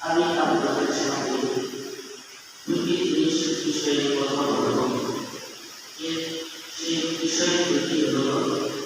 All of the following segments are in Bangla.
habita un protección de Dios. Nigdy nie jest dzisiaj pozwolony. Jest dzisiaj pozwolony.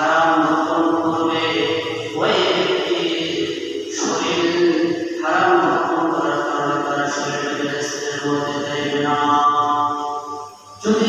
হারাম ভক্ষণ করবে ওই ব্যক্তির শরীর হারাম যদি